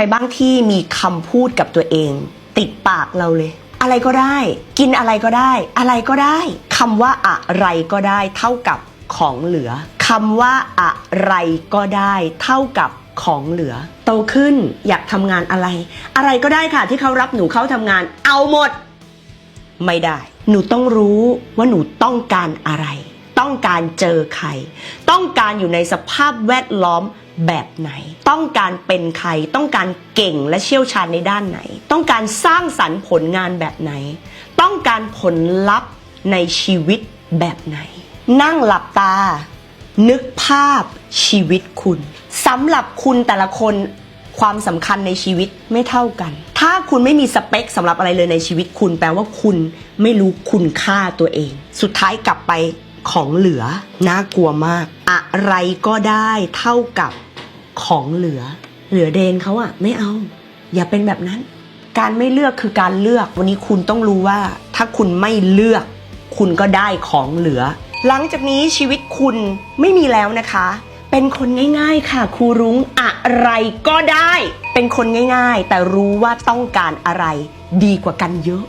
รบ้างที่มีคำพูดกับตัวเอง ติดปากเราเลย อะไรก็ได้ กินอะไรก็ได้ อะไรก็ได้คำว่าอะไรก็ได้ เท่ากับของเหลือคำว่าอะไรก็ได้ เท่ากับของเหลือ โตขึ้นอยากทำงานอะไร อะไรก็ได้ค่ะที่เขารับหนูเข้าทำงาน เอาหมด ไม่ได้ หนูต้องรู้ว่าหนูต้องการอะไร ต้องการเจอใคร ต้องการอยู่ในสภาพแวดล้อมแบบไหน ต้องการเป็นใคร ต้องการเก่งและเชี่ยวชาญในด้านไหน ต้องการสร้างสรรค์ผลงานแบบไหน ต้องการผลลัพธ์ในชีวิตแบบไหน นั่งหลับตา นึกภาพชีวิตคุณสำหรับคุณแต่ละคนความสำคัญในชีวิตไม่เท่ากัน ถ้าคุณไม่มีสเปคสำหรับอะไรเลยในชีวิตคุณ แปลว่าคุณไม่รู้คุณค่าตัวเอง สุดท้ายกลับไป ของเหลือ น่ากลัวมาก อะไรก็ได้เท่ากับของเหลือ เหลือเดนเขาอะไม่เอา อย่าเป็นแบบนั้น การไม่เลือกคือการเลือก วันนี้คุณต้องรู้ว่า ถ้าคุณไม่เลือก คุณก็ได้ของเหลือ หลังจากนี้ชีวิตคุณไม่มีแล้วนะคะ เป็นคนง่าย ๆ ค่ะครูรุ้งอะไรก็ได้ เป็นคนง่าย ๆ แต่รู้ว่าต้องการอะไร ดีกว่ากันเยอะ